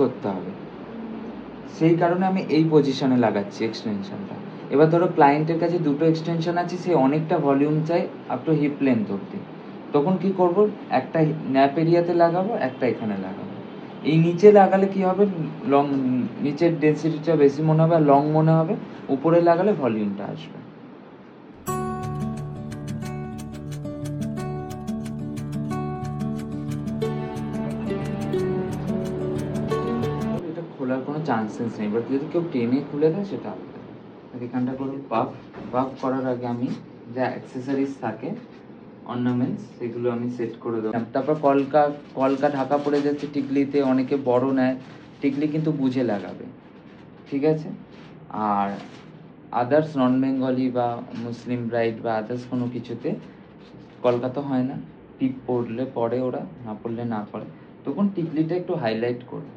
করতে হবে। সেই কারণে আমি এই পজিশনে লাগাচ্ছি এক্সটেনশনটা এবার ধরো ক্লায়েন্টের কাছে দুটো এক্সটেনশন আছে, সে অনেকটা ভলিউম চাই আপ টু হিপ লেন্থ অব্দি তখন কি করব? একটা ন্যাপ এরিয়াতে লাগাবো, একটা এখানে লাগাবো। এই নিচে লাগালে কি হবে? লং নিচের ডেন্সিটিটা বেশি মনে হবে, আর লং মনে হবে, উপরে লাগালে ভলিউমটা আসবে। চান্সেস নেই। বাট যদি কেউ টেনে খুলে দেয়, সেটা আলাদা। এখানটা করব পাফ পাফ করার আগে আমি যা অ্যাক্সেসরিজ থাকে অর্নামেন্টস সেগুলো আমি সেট করে দেবো। তারপর কলকা কলকা, ঢাকা পড়ে যাচ্ছে টিকলিতে, অনেকে বড় নেয়। টিকলি কিন্তু বুঝে লাগাবে। ঠিক আছে? আর আদার্স নন বেঙ্গলি বা মুসলিম ব্রাইড বা আদার্স কোনো কিছুতে কলকাতা হয় না। টিপ পড়লে পড়ে ওরা, না পড়লে না পড়ে। তখন টিকলিটা একটু হাইলাইট করবে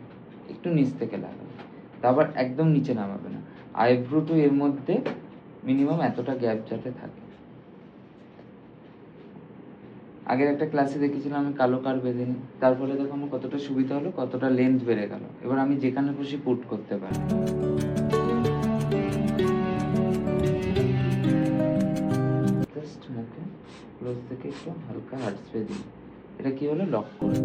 একটু নিচ থেকে লাগাবে তারপর একদম নিচে নামাবে না। আইব্রো টু এর মধ্যে মিনিমাম এতটা গ্যাপ যাতে থাকে। আগের একটা ক্লাসে দেখেছিলাম আমি কালো কার বেঁধে নিই। তার ফলে দেখো আমার কতটা সুবিধা হলো, কতটা লেন্থ বেড়ে গেল। এবার আমি যেখানে খুশি পুট করতে পারি। মুখে থেকে একটু হালকা হার্ট স্প্রে দিই। এটা কি হলো? লক করে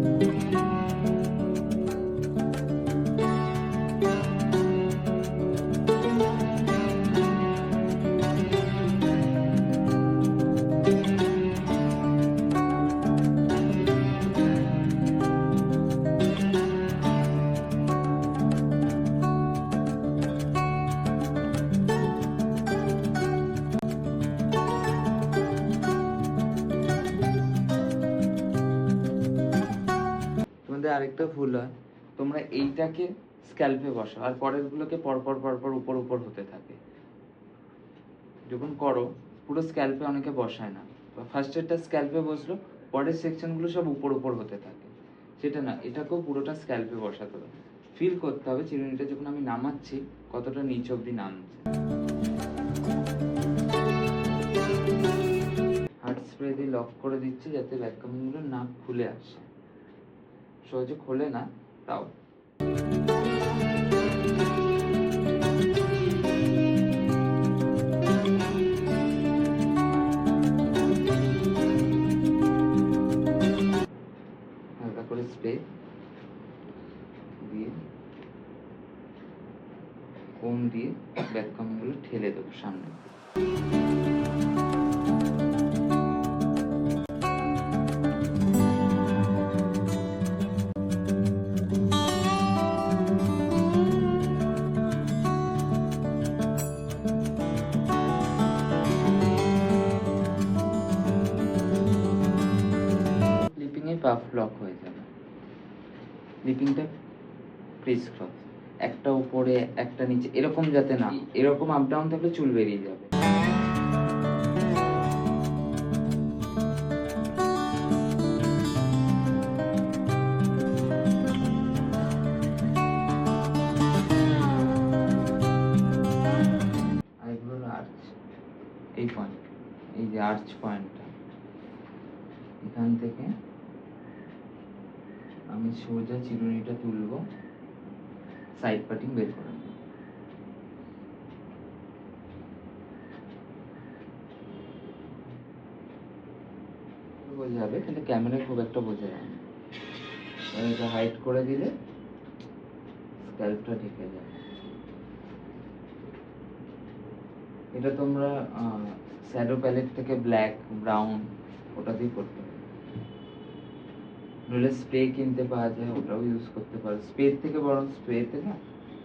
তোমাদের আরেকটা ভুল হয়। তোমরা এইটাকে স্ক্যাল্পে বসাও আর পরেরগুলোকে পরপর পরপর, উপর উপর হতে থাকে। যখন করো, পুরো স্ক্যাল্পে অনেকে বসায় না। ফার্স্ট এরটা স্ক্যাল্পে বসল, পরের সেকশনগুলো সব উপর উপর হতে থাকে। সেটা না, এটাকেও পুরোটা স্ক্যাল্পে বসাতে হবে। ফিল করতে হবে, চিরুনিটা যখন আমি নামাচ্ছি, কতটা নিচ অবধি নামছে। হার্ট স্প্রে দিয়ে লক করে দিচ্ছি যাতে ভ্যাকুমগুলো না খুলে আসে। সহজে খোলে না তাও। হালকা করে স্প্রে দিয়ে কোম দিয়ে ব্যাককামগুলো ঠেলে দেবো সামনে। এ লক হয়ে যাবে। ক্লিপিংটা ক্রিস ক্রস একটা উপরে, একটা নিচে, এরকম যাতে না, এরকম আপ ডাউন থাকলে চুল বেরিয়ে যাবে। এই পয়েন্ট এই যে আর্চ পয়েন্টটা এখান থেকে আমি সোজা চিরুনিটা তুলবো সাইড পার্টিং বের করে। বোঝা যাবে, কিন্তু ক্যামেরায় খুব একটা বোঝা যায় না। এটা হাইট করে দিলে স্ক্যাল্পটা ঢেকে যায়। এটা তোমরা শ্যাডো প্যালেট থেকে ব্ল্যাক ব্রাউন ওটা দিয়ে করতে নইলে স্প্রে কিনতে পাওয়া যায় ওটাও ইউজ করতে পারো। স্প্রে থেকে বরং স্প্রেতে না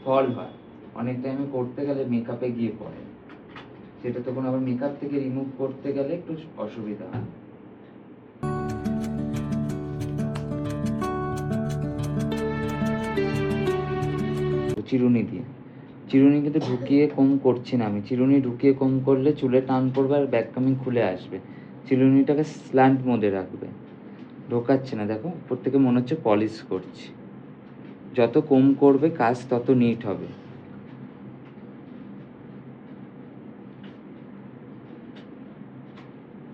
ফল হয়। অনেক টাইমে করতে গেলে মেকআপে গিয়ে পড়ে। সেটা তখন আবার মেকআপ থেকে রিমুভ করতে গেলে একটু অসুবিধা হয়। চিরুনি দিয়ে। চিরুনি কিন্তু ঢুকিয়ে কম করছি না আমি। চিরুনি ঢুকিয়ে কম করলে চুলে টান পড়বে আর ব্যাক কামিং খুলে আসবে। চিরুনিটাকে স্ল্যান্ট মোডে রাখবে। ঢোকাচ্ছে না। দেখো উপর থেকে মনে হচ্ছে পলিশ করছি। যত কম করবে কাজ তত নিট হবে।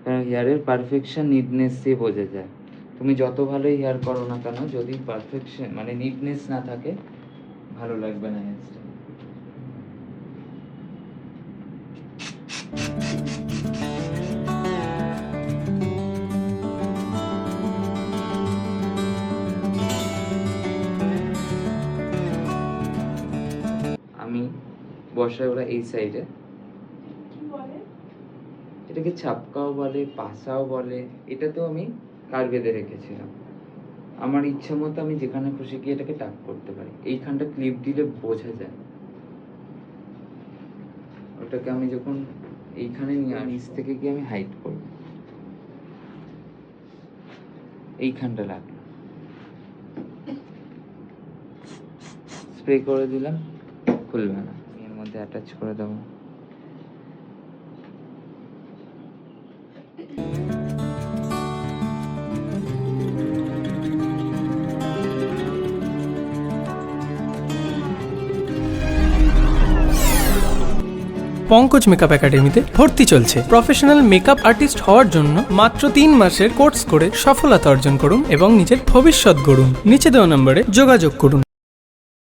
কারণ হেয়ারের পারফেকশন নিটনেস দিয়ে বোঝা যায়। তুমি যত ভালোই হেয়ার করো না কেন, যদি পারফেকশন মানে নিটনেস না থাকে, ভালো লাগবে না হেয়ারস্টাইল আমি বসাই ওরা এই সাইডে এটাকে ছাপকাও বলে পাসাও বলে এটাতেও আমি কার বেঁধে রেখেছিলাম? আমার ইচ্ছা মতো আমি যেখানে খুশি গিয়ে এটাকে টাক করতে পারি। এইখানটা ক্লিপ দিলে বোঝা যায়। ওটাকে আমি যখন এইখানে নিয়ে নিচ থেকে গিয়ে আমি হাইট করব। এইখানটা লাগল। স্প্রে করে দিলাম। খুলবে না। এর মধ্যে অ্যাটাচ করে দেবো। পঙ্কজ মেকআপ একাডেমিতে ভর্তি চলছে। প্রফেশনাল মেকআপ আর্টিস্ট হওয়ার জন্য মাত্র তিন মাসের কোর্স করে সফলতা অর্জন করুন এবং নিজের ভবিষ্যৎ গড়ুন। নিচে দেওয়া নম্বরে যোগাযোগ করুন।